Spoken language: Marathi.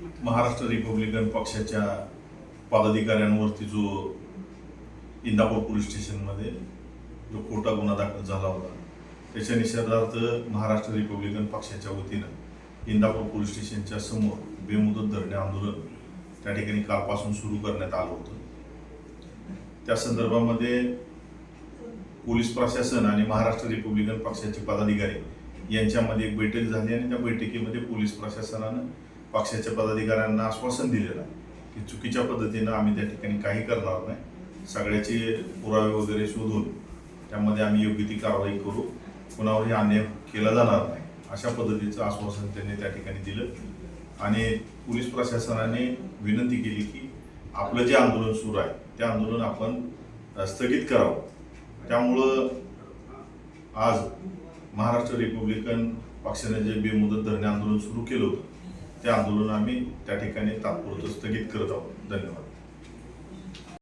महाराष्ट्र रिपब्लिकन पक्षाच्या पदाधिकाऱ्यांवरती जो इंदापूर पोलीस स्टेशनमध्ये जो खोटा गुन्हा दाखल झाला होता त्याच्या निषेधार्थ महाराष्ट्र रिपब्लिकन पक्षाच्या वतीनं इंदापूर पोलीस स्टेशनच्या समोर बेमुदत धरणे आंदोलन त्या ठिकाणी कालपासून सुरू करण्यात आलं होतं. त्या संदर्भामध्ये पोलीस प्रशासन आणि महाराष्ट्र रिपब्लिकन पक्षाचे पदाधिकारी यांच्यामध्ये एक बैठक झाली आणि त्या बैठकीमध्ये पोलीस प्रशासनानं पक्षाच्या पदाधिकाऱ्यांना आश्वासन दिलेलं आहे की चुकीच्या पद्धतीनं आम्ही त्या ठिकाणी काही करणार नाही. सगळ्याचे पुरावे वगैरे शोधून त्यामध्ये आम्ही योग्य ती कारवाई करू. कुणावरही अन्याय केला जाणार नाही. अशा पद्धतीचं आश्वासन त्यांनी त्या ठिकाणी दिलं. आणि पोलीस प्रशासनाने विनंती केली की आपलं जे आंदोलन सुरू आहे ते आंदोलन आपण स्थगित करावं. त्यामुळं आज महाराष्ट्र रिपब्लिकन पक्षाने जे बेमुदत धरणे आंदोलन सुरू केलं होतं ते आंदोलन आम्ही त्या ठिकाणी तात्पुरतं स्थगित करत आहोत. धन्यवाद.